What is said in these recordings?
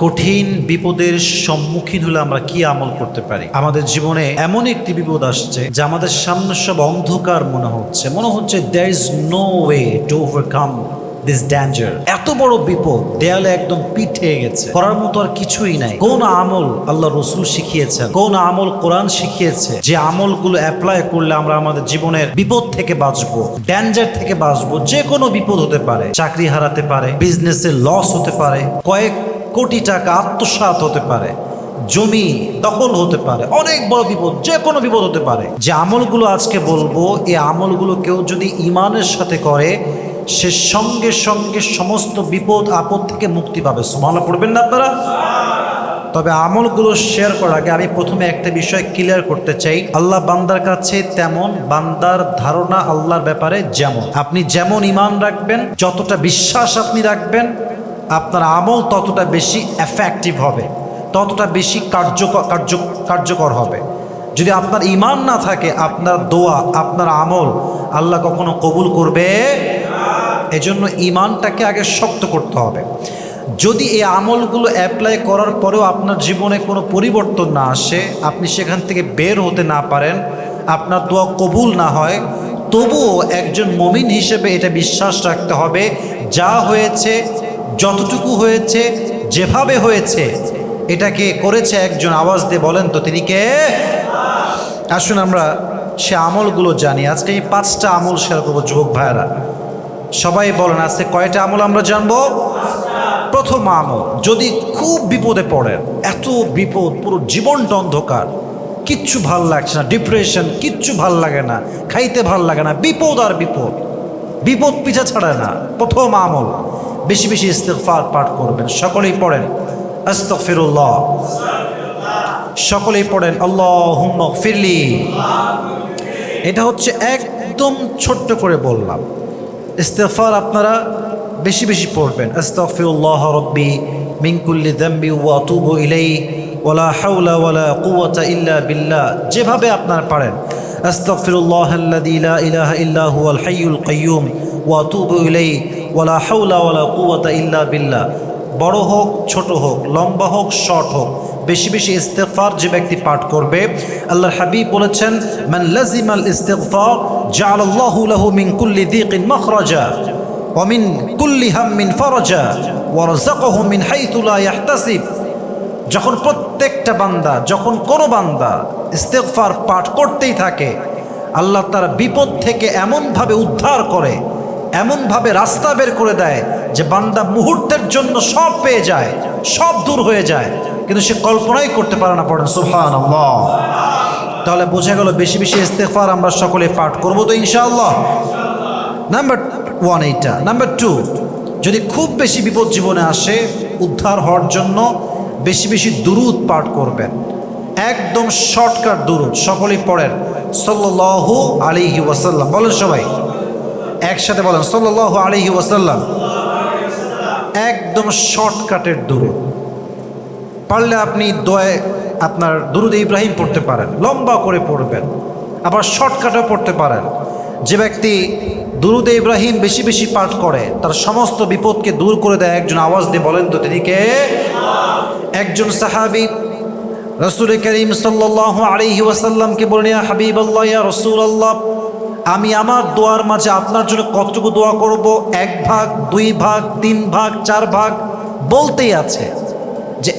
কঠিন বিপদের সম্মুখীন হলে আমরা কি আমল করতে পারি? আমাদের জীবনে এমন একটি বিপদ আসছে যা আমাদের সামনে সব অন্ধকার মনে হচ্ছে। মনে হচ্ছে there is no way to overcome this danger এত বড় বিপদ দেয়ালে একদম পিঠ হয়ে গেছে। করার মতো আর কিছুই নাই। কোন আমল আল্লাহ রসুল শিখিয়েছেন? কোন আমল কোরআন শিখিয়েছে? যে আমলগুলো অ্যাপ্লাই করলে আমরা আমাদের জীবনের বিপদ থেকে বাঁচবো ড্যাঞ্জার থেকে বাঁচবো যে কোনো বিপদ হতে পারে। চাকরি হারাতে পারে বিজনেসে লস হতে পারে। কয়েক কোটি টাকা আত্মসাৎ হতে পারে, জমি দখল হতে পারে, অনেক বড় বিপদ, যে কোনো বিপদ হতে পারে। যে আমলগুলো আজকে বলব এই আমলগুলো কেউ যদি ইমানের সাথে করে, সে সঙ্গে সঙ্গে সমস্ত বিপদ, আপদ থেকে মুক্তি পাবে। সুমালা পড়বেন না আপনারা? তবে আমলগুলো শেয়ার করার আগে আমি প্রথমে একটা বিষয় ক্লিয়ার করতে চাই। আল্লাহ বান্দার কাছে তেমন বান্দার ধারণা আল্লাহর ব্যাপারে যেমন। আপনি যেমন ইমান রাখবেন, যতটা বিশ্বাস আপনি রাখবেন আপনার আমল ততটা বেশি এফেক্টিভ হবে, ততটা বেশি কার্যকর, কার্য, কার্যকর হবে। যদি আপনার ইমান না থাকে, আপনার দোয়া, আপনার আমল আল্লাহ কখনো কবুল করবে এজন্য ইমানটাকে আগে শক্ত করতে হবে। যদি এই আমলগুলো অ্যাপ্লাই করার পরেও আপনার জীবনে কোনো পরিবর্তন না আসে, আপনি সেখান থেকে বের হতে না পারেন, আপনার দোয়া কবুল না হয়, তবুও একজন মমিন হিসেবে এটা বিশ্বাস রাখতে হবে, যা হয়েছে যতটুকু হয়েছে, যেভাবে হয়েছে, এটাকে করেছে একজন আওয়াজ দিয়ে বলেন তো, তিনি কে? আসুন আমরা সে আমলগুলো জানি। আজকে এই পাঁচটা আমল শেয়ার করব যুবক ভাইয়েরা। সবাই বলেন, আজকে কয়টা আমল আমরা জানব? প্রথম আমল, যদি খুব বিপদে পড়েন, এত বিপদ, পুরো জীবনটা অন্ধকার, কিচ্ছু ভালো লাগছে না ডিপ্রেশন কিচ্ছু ভালো লাগে না, খাইতে ভালো লাগে না, বিপদ আর বিপদ বিপদ পিছা ছাড়ে না। প্রথম আমল বেশি বেশি ইস্তেফার পাঠ করবেন। সকলেই পড়েন আস্তফিরুল্লাহ সকলেই পড়েন আল্লাহ ফিরলি এটা হচ্ছে একদম ছোট্ট করে বললাম। ইস্তেফার আপনারা বেশি বেশি পড়বেন। আস্তাগফিরুল্লাহ রব্বি মিঙ্কুল্লি কুল্লি যামবি ওয়া আতুবু ইলাই ওয়ালা হাওলা ওয়ালা কুওয়াতা ইল্লা বিল্লাহ। যেভাবে আপনারা পারেন। আস্তাগফিরুল্লাহ আল্লাযী লা ইলাহা ইল্লা হুয়াল হাইয়ুল ওয়া আতুবু ইলাই ওয়ালা হাওলা ওয়ালা কুওয়াতা ইল্লা বিল্লাহ। বড় হোক, ছোট হোক, লম্বা হোক, শর্ট হোক, বেশি বেশি ইস্তেগফার যে ব্যক্তি পাঠ করবে, আল্লাহর হাবিব বলেছেন, মান লাজিমাল ইস্তেগফার, জাআলাল্লাহু লাহু মিন কুল্লি যিকিন মাখরাজা কুল্লি হাম্মিন ফারাজা, ওয়া রাযাকাহু মিন হাইথু লা ইয়াহতাসিব। যখন প্রত্যেকটা বান্দা, যখন কোনো বান্দা ইস্তেগফার পাঠ করতেই থাকে, আল্লাহ তার বিপদ থেকে এমনভাবে উদ্ধার করে এমনভাবে রাস্তা বের করে দেয় যে বান্দা মুহূর্তের জন্য সব পেয়ে যায়, সব দূর হয়ে যায়, কিন্তু সে কল্পনাই করতে পারে না, পড়েন সুফান তাহলে বোঝা গেল বেশি বেশি ইস্তেফার আমরা সকলে পাঠ করব তো ইনশাআল্লাহ। নাম্বার ওয়ান এইটা। নাম্বার টু যদি খুব বেশি বিপদ জীবনে আসে, উদ্ধার হওয়ার জন্য বেশি বেশি দুরুদ পাঠ করবেন। একদম শর্টকাট দুরুদ, সকলেই পড়েন। সাল্লাল্লাহু আলাইহি ওয়াসাল্লাম। বলেন সবাই। একসাথে বলেন সাল্লাহ আলহি ওয়াসাল্লাম, একদম শর্টকাটের দুরুদ। পারলে আপনি দয়ে আপনার দুরুদ ইব্রাহিম পড়তে পারেন, লম্বা করে পড়বেন, আবার শর্টকাটও পড়তে পারেন। যে ব্যক্তি দুরুদ ইব্রাহিম বেশি বেশি পাঠ করে, তার সমস্ত বিপদকে দূর করে দেয়, একজন আওয়াজ দিয়ে বলেন তো তিনি কে? একজন সাহাবি রসুল করিম সাল্লাহ আলহি ওয়াসাল্লামকে বলেন হাবিব আল্লাহ রসুল আল্লাহ আমি আমার দোয়ার মাঝে আপনার জন্য কতটুকু দোয়া করব? এক ভাগ, দুই ভাগ, তিন ভাগ, চার ভাগ? বলতেই আছে যে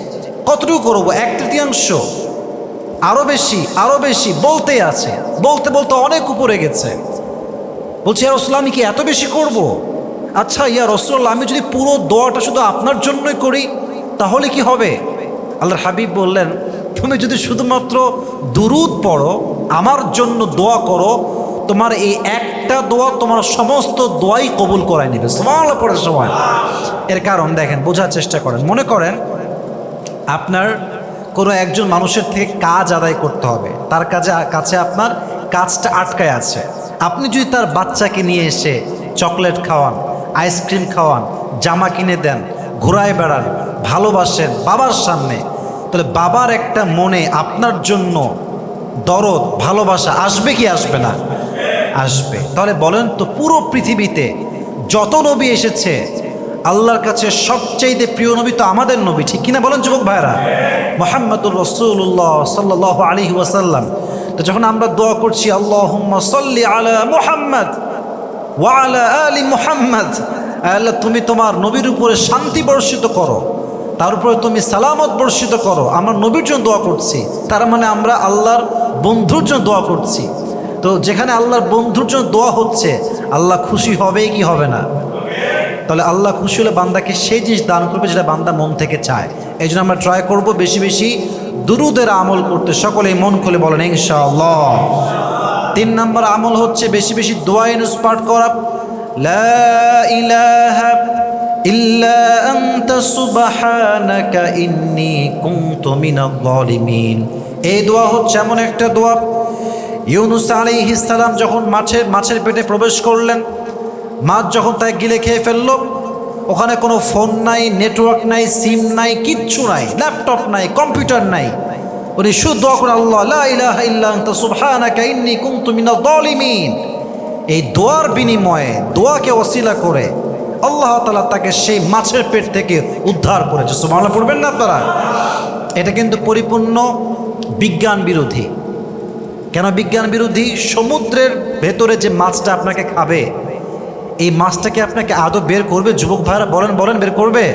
কতটুকু করব? এক তৃতীয়াংশ? আরও বেশি আরও বেশি, বলতেই আছে। বলতে বলতে অনেক উপরে গেছে। বলছি, ইয়া রসুল আমি কি এত বেশি করব। আচ্ছা ইয়া রসুল আমি যদি পুরো দোয়াটা শুধু আপনার জন্যই করি, তাহলে কি হবে? আল্লাহর হাবিব বললেন, তুমি যদি শুধুমাত্র দুরুদ পড়ো, আমার জন্য দোয়া করো তোমার এই একটা দোয়া তোমার সমস্ত দোয়াই কবুল করাই নেবে। সমাল পড়ার সময়। এর কারণ দেখেন, বোঝার চেষ্টা করেন। মনে করেন, আপনার কোনো একজন মানুষের থেকে কাজ আদায় করতে হবে। তার কাজে, কাছে আপনার কাজটা আটকায় আছে। আপনি যদি তার বাচ্চাকে নিয়ে এসে চকলেট খাওয়ান, আইসক্রিম খাওয়ান, জামা কিনে দেন, ঘোরায় বেড়ান, ভালোবাসেন, বাবার সামনে, তাহলে বাবার একটা মনে আপনার জন্য দরদ, ভালোবাসা আসবে কি আসবে না? আসবে। তাহলে বলেন তো পুরো পৃথিবীতে যত নবী এসেছে, আল্লাহর কাছে সবচাইতে প্রিয় নবী তো আমাদের নবী, ঠিক কিনা বলেন যুবক ভাইরা মোহাম্মদুর রসুল্লাহ সাল্লাহ আলী ওয়াসাল্লাম। তো যখন আমরা দোয়া করছি আল্লাহ সাল্লি আলা মুহাম্মদ ওয়ালা আলী মুহাম্মদ। আল্লাহ তুমি তোমার নবীর উপরে শান্তি বর্ষিত করো, তার উপরে তুমি সালামত বর্ষিত করো। আমরা নবীর জন্য দোয়া করছি, তার মানে আমরা আল্লাহর বন্ধুর জন্য দোয়া করছি। তো যেখানে আল্লাহর বন্ধুর জন্য দোয়া হচ্ছে, আল্লাহ খুশি হবে কি হবে না? তাহলে আল্লাহ খুশি হলে বান্দাকে সেই জিনিস দান করবে যেটা বান্দা মন থেকে চায়। এই জন্য আমরা ট্রাই করব বেশি বেশি দুরুদের আমল করতে। সকলেই মন খুলে বলেন, ইনশাআল্লাহ। তিন নম্বর আমল হচ্ছে বেশি বেশি দোয়া ইনুস পাঠ করা। এই দোয়া হচ্ছে এমন একটা দোয়া। ইউনুস আলী সালাম যখন মাছের মাছের পেটে প্রবেশ করলেন, মাছ যখন তাই গিলে খেয়ে ফেলল, ওখানে কোনো ফোন নাই, নেটওয়ার্ক নাই, সিম নাই, কিচ্ছু নাই, ল্যাপটপ নাই, কম্পিউটার নাই। উনি মিনাল এই দোয়ার বিনিময়ে দোয়াকে ওসিলা করে আল্লাহ তাআলা তাকে সেই মাছের পেট থেকে উদ্ধার করেছে। সুবহানাল্লাহ, পড়বেন না আপনারা? এটা কিন্তু পরিপূর্ণ বিজ্ঞান বিরোধী। কেন বিজ্ঞান বিরোধী সমুদ্রের ভেতরে যে মাছটা আপনাকে খাবে, এই মাছটাকে আপনাকে আদৌ বের করবে? যুবক ভাইরা বলেন বলেন, বের করবে?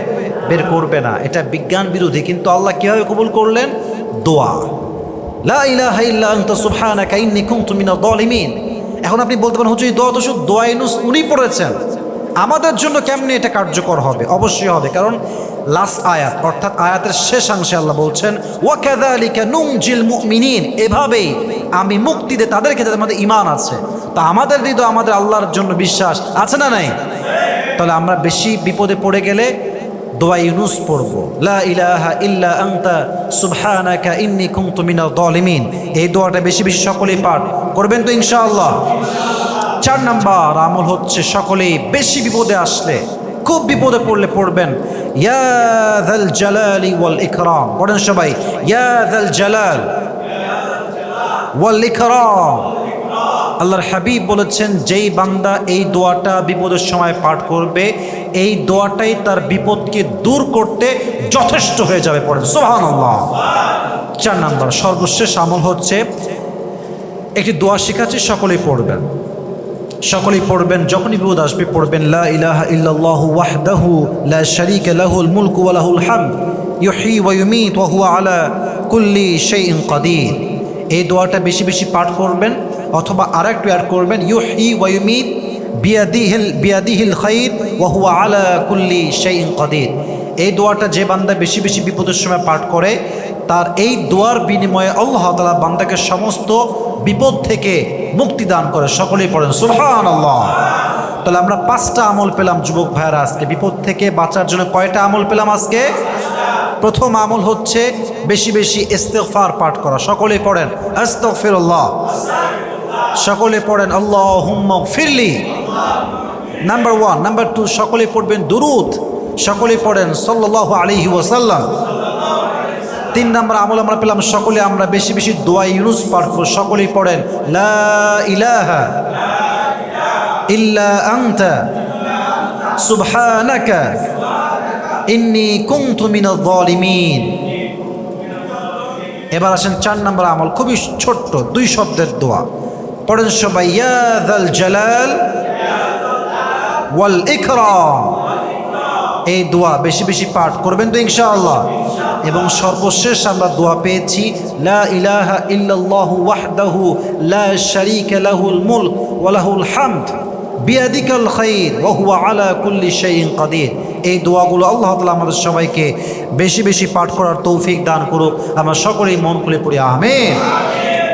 বের করবে না। এটা বিজ্ঞান বিরোধী কিন্তু আল্লাহ কীভাবে কবুল করলেন? দোয়া। এখন আপনি বলতে পারেন এই দোয়া তো শুধু দোয়া ইনুস উনি পড়েছেন। আমাদের জন্য কেমনি এটা কার্যকর হবে? অবশ্যই হবে, কারণ লাস্ট আয়াত, অর্থাৎ আয়াতের শেষাংশে আল্লাহ বলছেন ওয়াকাদালিকা নুনজিল মুমিনিন এভাবেই আমি মুক্তি দে তাদেরকে যাদের মধ্যে ইমান আছে। তা আমাদের হৃদয় আমাদের আল্লাহর জন্য বিশ্বাস আছে না নাই? তাহলে আমরা বেশি বিপদে পড়ে গেলে দোয়া ইউনুস পড়ব। লা ইলাহা ইন্নী কুনতু এই দোয়াটা বেশি বেশি সকলেই পাঠ করবেন তো ইনশাআল্লাহ? চার নাম্বার আমল হচ্ছে সকলেই বেশি বিপদে আসলে, খুব বিপদে পড়লে পড়বেন। ইয়া যাল জালালি ওয়াল ইকরাম, পড়েন সবাই। ইয়া যাল জালাল ওয়াল ইকরাম। আল্লাহর হাবিব বলেছেন, যেই বান্দা এই দোয়াটা বিপদের সময় পাঠ করবে, এই দোয়াটাই তার বিপদকে দূর করতে যথেষ্ট হয়ে যাবে, পড়েন। সোহান চার নাম্বার, সর্বশেষ আমল হচ্ছে, একটি দোয়া শেখাচ্ছি, সকলেই পড়বেন। সকলেই পড়বেন, যখনই বিপদ আসবে পড়বেন, লা ওয়াহদাহু লা লাহুল কুল্লি কাদির। এই দোয়াটা বেশি বেশি পাঠ করবেন অথবা আরেকটু অ্যাড করবেন, ইউহি ওয়া ইউমীত বিয়াদিহিল বিয়াদিহিল খাইর ওয়া হুয়া আলা কুল্লি শাইইন কাদির। এই দোয়াটা যে বান্দা বেশি বেশি বিপদের সময় পাঠ করে, তার এই দোয়ার বিনিময়ে আল্লাহ তালা বান্দাকে সমস্ত বিপদ থেকে মুক্তি দান করে সকলেই পড়েন। সুলহান আল্লাহ তাহলে আমরা পাঁচটা আমল পেলাম, যুবক ভাইয়েরা, আজকে বিপদ থেকে বাঁচার জন্য কয়টা আমল পেলাম আজকে? প্রথম আমল হচ্ছে বেশি বেশি ইস্তেগফার পাঠ করা। সকলেই পড়েন, আস্তাগফিরুল্লাহ। সকলে পড়েন আল্লাহ হুম্মা ফিরলি নাম্বার ওয়ান নাম্বার টু সকলে পড়বেন দুরুদ। সকলে পড়েন সাল্লাহ আলিহি ওয়াসাল্লাম। তিন নম্বর আমল আমরা পেলাম সকলে আমরা বেশি বেশি দোয়া ইউনুস পাঠ সকলেই পড়েন, লা ইলাহা ইল্লা আনতা, সুবহানাকা ইন্নী কুনতু মিনাল জালিমিন এবার আসেন চার নম্বর আমল, খুবই ছোট্ট, দুই শব্দের দোয়া। পড়েন সবাই, ইয়া যাল জালাল ওয়াল ইকরাম। এই দোয়া বেশি বেশি পাঠ করবেন তো ইনশাআল্লাহ। এবং সর্বশেষ আমরা দোয়া পেয়েছি, লা ইলাহা লা হামদ বিয়াদিকাল খাইর ওয়া হুয়া আলা কুল্লি এই দোয়াগুলো আল্লাহ তাআলা আমাদের সবাইকে বেশি বেশি পাঠ করার তৌফিক দান করুক। আমরা সকলেই মন খুলে পড়ি, আমিন।